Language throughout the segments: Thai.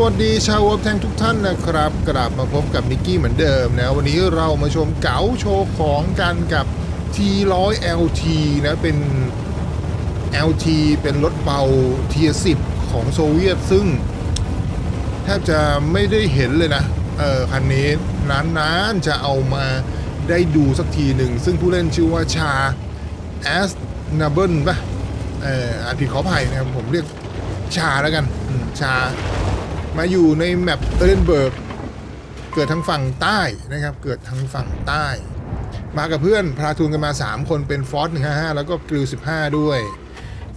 สวัสดีชาวเวอลแทงทุกท่านนะครับกลับมาพบกับนิกกี้เหมือนเดิมนะ วันนี้เรามาชมเก๋าโชว์ของกันกับ T100 LT นะ เป็น LT เป็นรถเบา Tier 10 ของโซเวียตซึ่ง แทบจะไม่ได้เห็นเลยนะ เออคันนี้นานๆจะเอามาได้ดูสักทีหนึ่ง ซึ่งผู้เล่นชื่อว่าชาแอสนาเบิลปะเอออาจผิดขออภัยนะครับผมเรียกชาแล้วกันชา มาอยู่ในแมปเอเดนเบิร์กเกิดทางฝั่งใต้นะครับ เกิดทางฝั่งใต้ มากับเพื่อนพาทูนกันมา 3 คนเป็นฟอส155แล้วก็กริล15ด้วย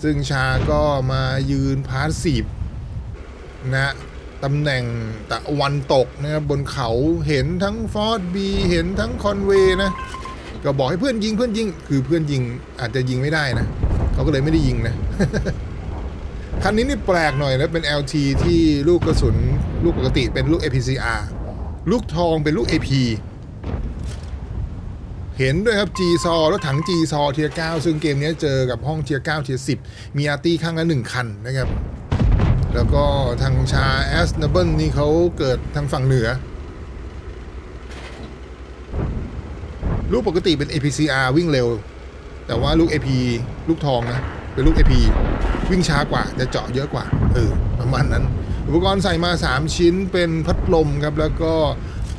ซึ่งชาก็มายืนพาสซีฟนะตำแหน่งตะวันตกนะครับบนเขาเห็นทั้งฟอสบีเห็นทั้งคอนเวย์นะก็บอกให้เพื่อนยิงเพื่อนยิง คือเพื่อนยิงอาจจะยิงไม่ได้นะ เขาก็เลยไม่ได้ยิงนะ คันนี้นี่แปลกหน่อยนะเป็น LT ที่ลูกกระสุนลูกปกติเป็นลูก APCR ลูกทองเป็นลูก AP เห็นด้วยครับ G ซอรถถัง G ซอเทีย9ซึ่งเกมนี้เจอกับห้องเทีย9เทีย10มีอาร์ตี้ข้างละหนึ่งคันนะครับ แล้วก็ทางชาแอสนาเบิลนี่เขาเกิดทางฝั่งเหนือ ลูกปกติเป็น APCR วิ่งเร็ว แต่ว่าลูก AP ลูกทองนะ เป็นลูก AP วิ่งช้ากว่าจะเจาะเยอะกว่าเออประมาณนั้น อุปกรณ์ใส่มา 3 ชิ้นเป็นพัดลมครับ แล้วก็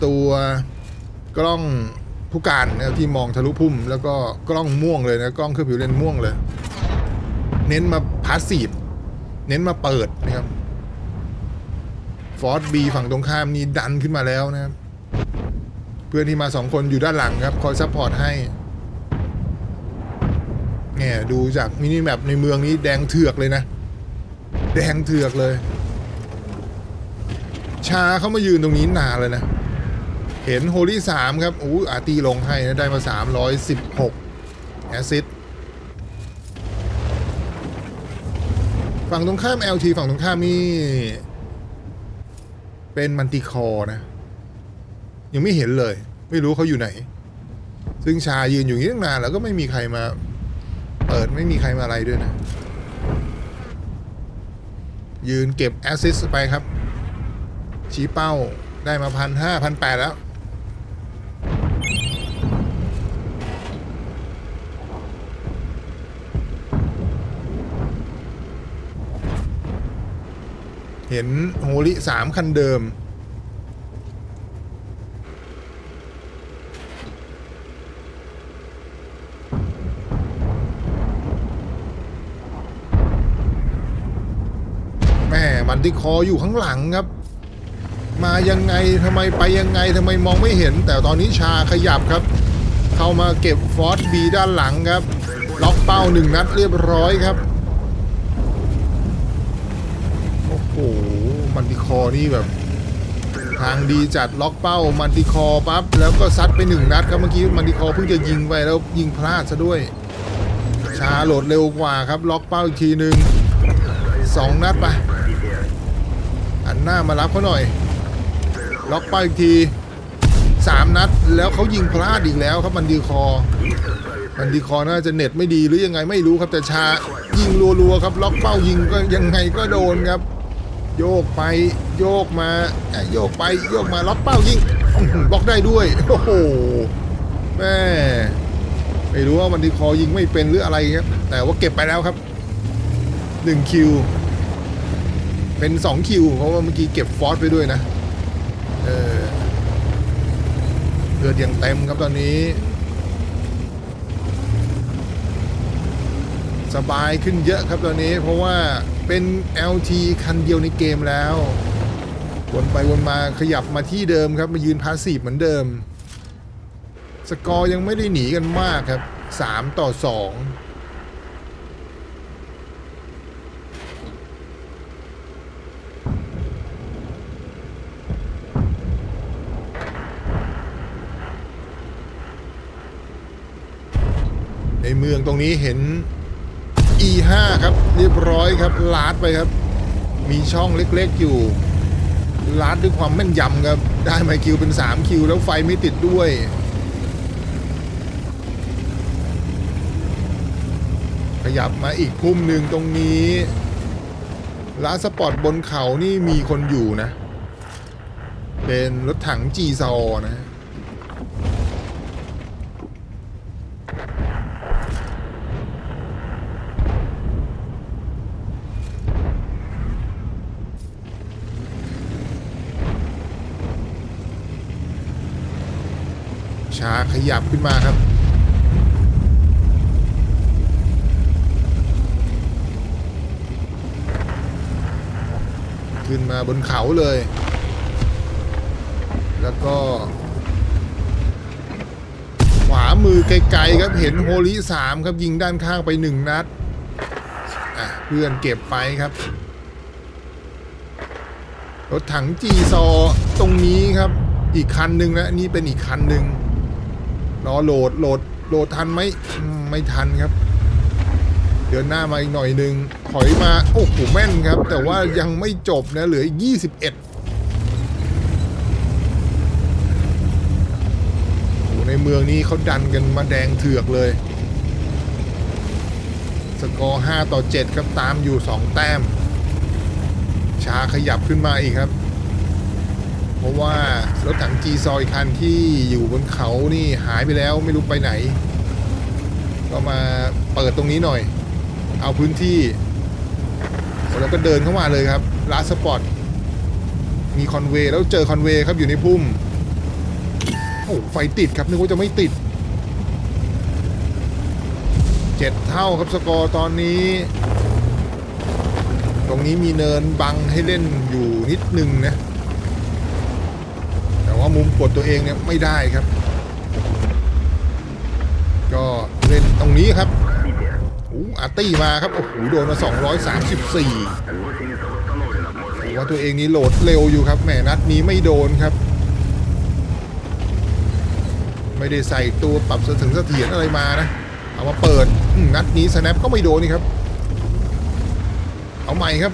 ตัวกล้องผู้การนะที่มองทะลุพุ่ม แล้วก็กล้องม่วงเลยนะกล้องเครื่องผิวเลนม่วงเลย เน้นมาพาสซีฟเน้นมาเปิดนะครับฟอร์ดบีฝั่งตรงข้ามนี่ดันขึ้นมาแล้วนะครับ เพื่อนที่มาสองคนอยู่ด้านหลังครับ คอยซัพพอร์ตให้ เนี่ยดูจากมินิแมปในเมืองนี้แดงเถือกเลยนะ แดงเถือกเลย ชาเขามายืนตรงนี้นานเลยนะ เห็นโฮลี่สามครับอู้อาตีลงให้นะได้มา 316แอซิดฝั่งตรงข้าม LT ฝั่งตรงข้ามนี่ เป็นมันติคอนะ ยังไม่เห็นเลย ไม่รู้เขาอยู่ไหน ซึ่งชายืนอยู่นี้ตั้งนานแล้วก็ไม่มีใครมา เปิดไม่มีใครมาอะไรด้วยนะ ยืนเก็บแอสซิสไปครับ ชี้เป้าได้มาพันห้าพันแปดแล้ว เห็นโฮลิสามคันเดิม แม่มันที่คออยู่ข้างหลังครับ มายังไงทำไมไปยังไงทำไมมองไม่เห็น แต่ตอนนี้ชาขยับครับ เข้ามาเก็บฟอสบีด้านหลังครับ ล็อกเป้าหนึ่งนัดเรียบร้อยครับโอ้โหมันติคอนี่แบบ ทางดีจัดล็อกเป้ามันติคอปั๊บแล้วก็ซัดไปหนึ่งนัดครับเมื่อกี้มันติคอเพิ่งจะยิงไปแล้วยิงพลาดซะด้วย ชาโหลดเร็วกว่าครับ ล็อกเป้าอีกทีหนึ่ง สองนัดไปอันหน้ามารับเขาหน่อย ล็อกเป้าอีกทีสามนัด แล้วเขายิงพลาดอีกแล้วครับมันดีคอ มันดีคอน่าจะเน็ตไม่ดีหรือยังไงไม่รู้ครับแต่ชายิงรัวๆครับ ล็อกเป้ายิงก็ยังไงก็โดนครับ โยกไปโยกมาเอ้โยกไปโยกมาล็อกเป้ายิงบล็อกได้ด้วยโอ้โหแม่ไม่รู้ว่ามันดีคอยิงไม่เป็นหรืออะไรครับแต่ว่าเก็บไปแล้วครับ หนึ่งคิว เป็นสองคิว เพราะว่าเมื่อกี้เก็บฟอสไปด้วยนะ เออเลือดยังเต็มครับตอนนี้ สบายขึ้นเยอะครับตอนนี้ เพราะว่าเป็น LT คันเดียวในเกมแล้ว วนไปวนมาขยับมาที่เดิมครับ มายืนพาสซีฟเหมือนเดิม สกอร์ยังไม่ได้หนีกันมากครับ 3 ต่อ 2 เมืองตรงนี้เห็น E5 ครับ เรียบร้อยครับลาดไปครับ มีช่องเล็กๆอยู่ลาดด้วยความแม่นยำครับ ได้ไมคิวเป็น 3 คิว แล้วไฟไม่ติดด้วยขยับมาอีกพุ่มหนึ่งตรงนี้ร้านสปอร์ตบนเขานี่มีคนอยู่นะ เป็นรถถังจีซอนะ ชา ขยับขึ้นมาครับ ขึ้นมาบนเขาเลย แล้วก็ ขวามือไกลๆครับเห็นโฮลิสามครับยิงด้านข้างไปหนึ่งนัดเพื่อนเก็บไปครับรถถังจีซอตรงนี้ครับ อีกคันหนึ่งนะนี่เป็นอีกคันหนึ่ง รอโหลดโหลดโหลดทันไหมไม่ทันครับ เดินหน้ามาอีกหน่อยหนึ่งถอยมาโอ้โหแม่นครับ แต่ว่ายังไม่จบนะเหลืออีก21โอ้โหในเมืองนี้เขาดันกันมาแดงเถือกเลย สกอร์5ต่อ 7 ครับตามอยู่ 2 แต้ม ชาขยับขึ้นมาอีกครับ เพราะว่ารถถังจีซอยคันที่อยู่บนเขานี่หายไปแล้วไม่รู้ไปไหน ก็มาเปิดตรงนี้หน่อย เอาพื้นที่ แล้วก็เดินเข้ามาเลยครับลาสปอร์ตมีคอนเวย์แล้วเจอคอนเวย์ครับอยู่ในพุ่มโอ้ไฟติดครับนึกว่าจะไม่ติดเจ็ดเท่าครับสกอร์ตอนนี้ ตรงนี้มีเนินบังให้เล่นอยู่นิดนึงนะ ว่ามุมกดตัวเองเนี่ยไม่ได้ครับ ก็เล่นตรงนี้ครับอู้อาร์ตี้มาครับโอ้โหโดนมา 234ผมว่าตัวเองนี้โหลดเร็วอยู่ครับแหมนัดนี้ไม่โดนครับ ไม่ได้ใส่ตัวปรับเสถึงเสถียรอะไรมานะ เอามาเปิดนัดนี้สแนปก็ไม่โดนนี่ครับ เอาใหม่ครับ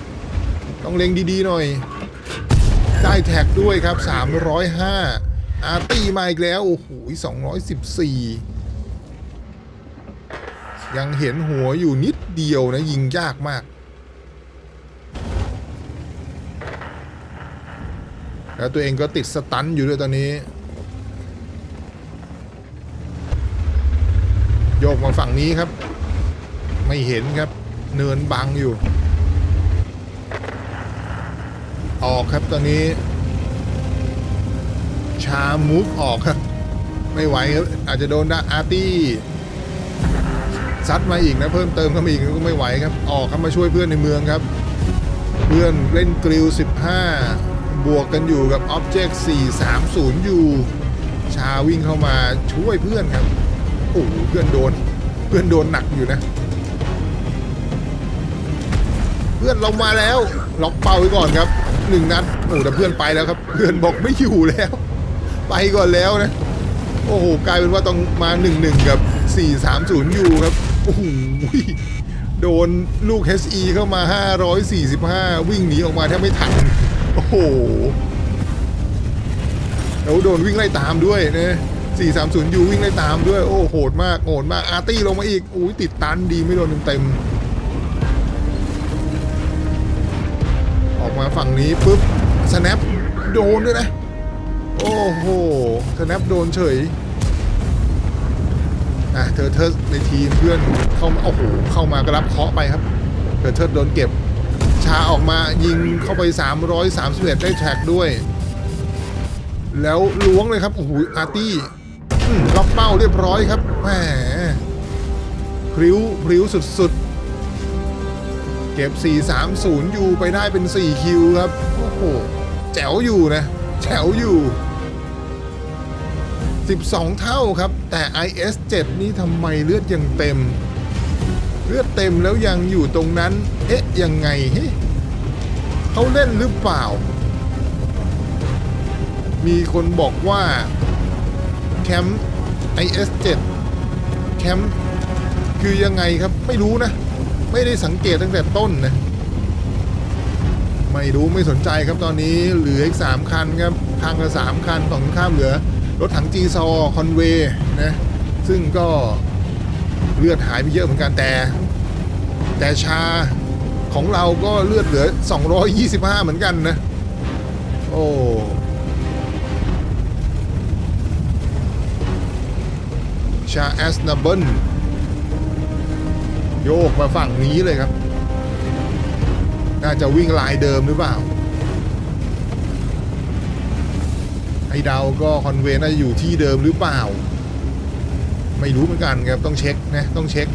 ต้องเล็งดีๆหน่อย ได้แท็กด้วยครับ 305 อาร์ตี้มาอีกแล้ว โอ้โห 214 ยังเห็นหัวอยู่นิดเดียวนะ ยิงยากมาก แล้วตัวเองก็ติดสตันอยู่ด้วยตอนนี้ โยกมาฝั่งนี้ครับ ไม่เห็นครับ เนินบังอยู่ ออกครับตอนนี้ ชามูฟออกครับ ไม่ไหวครับอาจจะโดนดาอาร์ตี้ซัดมาอีกนะเพิ่มเติมเข้ามาอีกก็ไม่ไหวครับ ออกครับมาช่วยเพื่อนในเมืองครับ เพื่อนเล่นกริล 15 บวกกันอยู่กับ Object 430อยู่ชาวิ่งเข้ามาช่วยเพื่อนครับโอ้เพื่อนโดน เพื่อนโดนหนักอยู่นะ เพื่อนเรามาแล้ว ล็อกเป้าไว้ก่อนครับ หนึ่งนัดโอ้แต่เพื่อนไปแล้วครับ เพื่อนบอกไม่อยู่แล้ว ไปก่อนแล้วนะ โอ้โหกลายเป็นว่าต้องมา1-1กับ4-3-0อยู่ครับโอ้โหโดนลูก HE เข้ามา 545 วิ่งหนีออกมาแทบไม่ทัน โอ้โห แล้วโดนวิ่งไล่ตามด้วยนะ430 ยูวิ่งไล่ตามด้วย โอ้โหดมากโหดมากอาร์ตี้ลงมาอีก อุ้ยติดตันดีไม่โดนเต็ม ออกมาฝั่งนี้ปุ๊บสแนปโดนด้วยนะ โอ้โหสแนปโดนเฉยอะเธอเธอในทีมเพื่อนเข้ามาโอ้โหเข้ามาก็รับเคาะไปครับเธอเธอโดนเก็บ ชาออกมายิงเข้าไป 331 ได้แท็กด้วย แล้วล้วงเลยครับโอ้โหอาร์ตี้ล็อกเป้าเรียบร้อยครับแหมพริ้วพริ้วสุดๆ เก็บ 430ยูไปได้เป็น 4 คิวครับ โอ้โห แจ๋วอยู่นะ แจ๋วอยู่ 12 เท่าครับ แต่ IS-7 นี่ทำไมเลือดยังเต็ม เลือดเต็มแล้วยังอยู่ตรงนั้น เอ๊ะ ยังไงเฮ้เขาเล่นหรือเปล่า มีคนบอกว่า แคมป์ IS-7 แคมป์คือยังไงครับไม่รู้นะ ไม่ได้สังเกตตั้งแต่ต้นนะไม่รู้ไม่สนใจครับตอนนี้เหลืออีก 3 คันครับทางละ3คันฝั่งตรงข้ามเหลือ รถถังจีซอคอนเวย์นะซึ่งก็เลือดหายไปเยอะเหมือนกันแต่ แต่ชาของเราก็เลือดเหลือ 225 เหมือนกันนะ โอ้ชาแอสนาเบิล โยกมาฝั่งนี้เลยครับ น่าจะวิ่งลายเดิมหรือเปล่าไอเดาก็คอนเวนน่าจะอยู่ที่เดิมหรือเปล่า ไม่รู้เหมือนกันครับต้องเช็คนะต้องเช็ค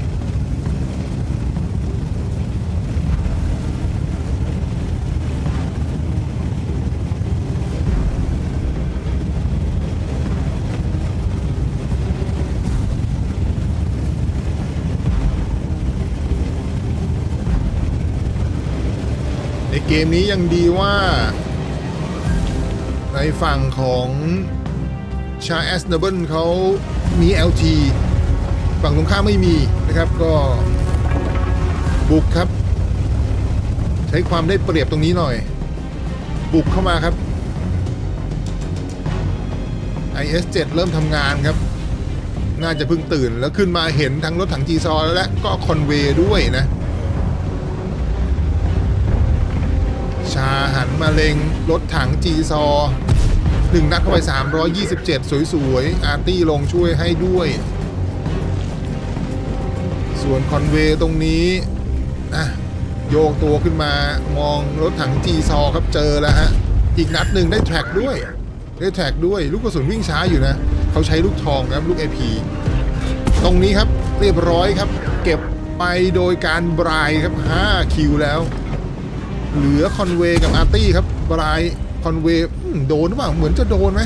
มนี้ยังดีว่า ในฝั่งของชาแอสเนเบิลเขามี LT ฝั่งตรงข้ามไม่มีนะครับก็บุกครับ ใช้ความได้เปรียบตรงนี้หน่อย บุกเข้ามาครับ IS-7 เริ่มทำงานครับ น่าจะเพิ่งตื่นแล้วขึ้นมาเห็นทั้งรถถังจีซอและก็คอนเวย์ด้วยนะาหันมาเล็งรถถังจีซอหนึ่งนัดเข้าไป 327 สวยๆ อาร์ตี้ลงช่วยให้ด้วย ส่วนคอนเวย์ตรงนี้อะโยกตัวขึ้นมามองรถถังจีซอครับเจอแล้วฮะ อีกนัดหนึ่งได้แทร็กด้วย ได้แทร็กด้วย ลูกกระสุนวิ่งช้าอยู่นะ เขาใช้ลูกทองครับลูก AP ตรงนี้ครับเรียบร้อยครับ เก็บไปโดยการบรายครับ 5 คิวแล้ว เหลือคอนเวย์กับอาร์ตี้ครับบรายคอนเวย์โดนหรือเปล่าเหมือนจะโดนไหม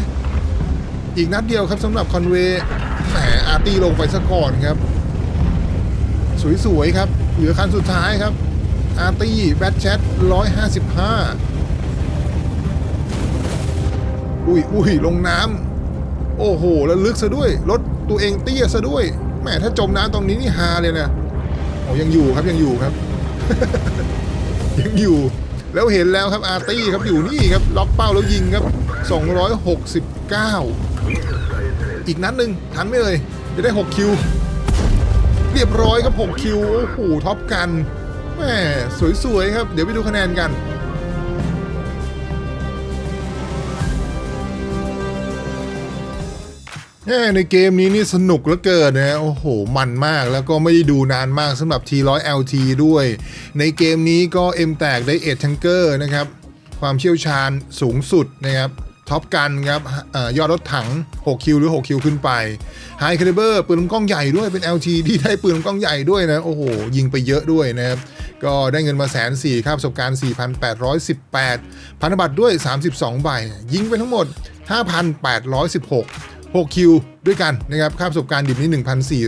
อีกนัดเดียวครับสำหรับคอนเวย์แหมอาร์ตี้ลงไปซะก่อนครับ สวยๆครับ เหลือคันสุดท้ายครับ อาร์ตี้แบทแชท155อุ้ยอุ้ยลงน้ำโอ้โห แล้วลึกซะด้วย รถตัวเองเตี้ยซะด้วยแหมถ้าจมน้ำตรงนี้นี่ฮาเลยนะโอ้ยังอยู่ครับยังอยู่ครับ ยังอยู่ แล้วเห็นแล้วครับอาร์ตี้ครับอยู่นี่ครับล็อกเป้าแล้วยิงครับ 269 อีกนัดหนึ่งทันไม่เลยจะได้ 6 คิว เรียบร้อยครับ 6 คิว โอ้โหท็อปกันแม่สวยๆครับ เดี๋ยวไปดูคะแนนกัน แน่ในเกมนี้นี่สนุกเหลือเกินนะโอ้โห มันมากแล้วก็ไม่ได้ดูนานมากสำหรับ T100 LT ด้วย ในเกมนี้ก็ M แตกได้เอ็ดทังเกอร์นะครับ ความเชี่ยวชาญสูงสุดนะครับท็อปกันครับอยอดรถถัง 6 คิวหรือ 6 คิวขึ้นไปไฮคาลิเบอร์ปืนลำกล้องใหญ่ด้วยเป็น LT ที่ได้ปืนลำกล้องใหญ่ด้วยนะ โอ้โห ยิงไปเยอะด้วยนะครับ ก็ได้เงินมาแสนสี่ค่าประสบการณ์ 4,818 พันธบัตรด้วย 32 ใบ ยิงไปทั้งหมด 5,816 6 คิวด้วยกันนะครับ ค่าประสบการณ์ดิบนี้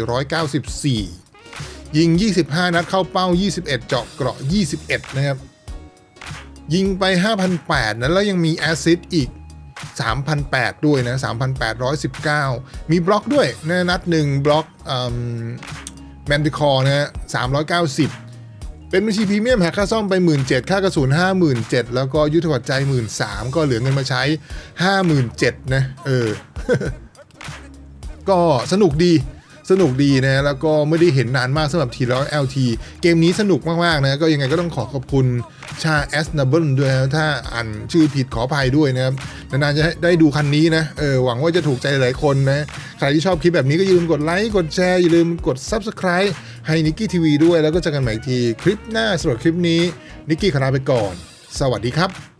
1,494 ยิง 25 นัดเข้าเป้า 21 เจาะเกราะ 21 นะครับ ยิงไป5,800นั้นแล้วยังมีแอสซิดอีก3,800ด้วยนะ 3,819 มีบล็อกด้วยนะนัดหนึ่งบล็อกแมนติคอร์นะฮะ390เป็นบัญชีพรีเมียมหักค่าซ่อมไป 17,000ค่ากระสุน5 7 0 0แล้วก็ยุทธวัตรใจ 13,000ก็เหลือเงินมาใช้ 57,000นะ เออ ก็สนุกดีสนุกดีนะแล้วก็ไม่ได้เห็นนานมากสำหรับทีแล้ว LT เกมนี้สนุกมาก ๆ นะ ก็ยังไงก็ต้องขอขอบคุณชาแอสนาเบิลด้วยนะถ้าอ่านชื่อผิดขออภัยด้วยนะครับ นาน ๆ จะได้ดูคันนี้นะเออหวังว่าจะถูกใจหลายคนนะ ใครที่ชอบคลิปแบบนี้ก็อย่าลืมกดไลค์กดแชร์ อย่าลืมกด Subscribe ให้นิกกี้ทีวีด้วยแล้วก็เจอกันใหม่อีกทีคลิปหน้าสำหรับคลิปนี้นิกกี้ขอลาไปก่อน สวัสดีครับ